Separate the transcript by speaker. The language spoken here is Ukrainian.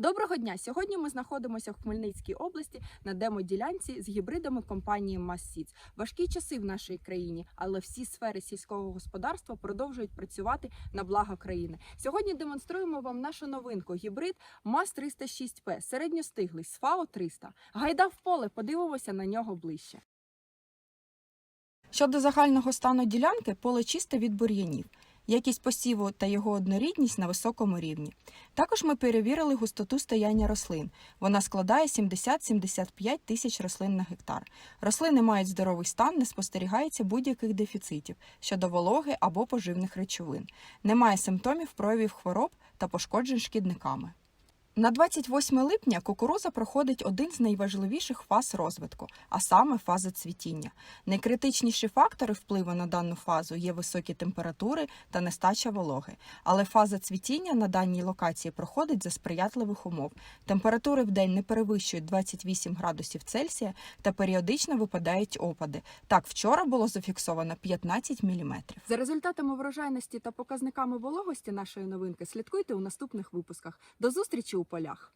Speaker 1: Доброго дня! Сьогодні ми знаходимося в Хмельницькій області на демоділянці з гібридами компанії Массіц. Важкі часи в нашій країні, але всі сфери сільського господарства продовжують працювати на благо країни. Сьогодні демонструємо вам нашу новинку гібрид МАЗ 306П, середньостиглий з ФАО 300. Гайда в поле, подивимося на нього ближче. Щодо загального стану ділянки, поле чисте від бур'янів. Якість посіву та його однорідність на високому рівні. Також ми перевірили густоту стояння рослин. Вона складає 70-75 тисяч рослин на гектар. Рослини мають здоровий стан, не спостерігається будь-яких дефіцитів щодо вологи або поживних речовин. Немає симптомів проявів хвороб та пошкоджень шкідниками. На 28 липня кукуруза проходить один з найважливіших фаз розвитку, а саме фаза цвітіння. Найкритичніші фактори впливу на дану фазу є високі температури та нестача вологи. Але фаза цвітіння на даній локації проходить за сприятливих умов. Температури в день не перевищують 28 градусів Цельсія та періодично випадають опади. Так, вчора було зафіксовано 15 мм. За результатами врожайності та показниками вологості нашої новинки слідкуйте у наступних випусках. До зустрічі у полях!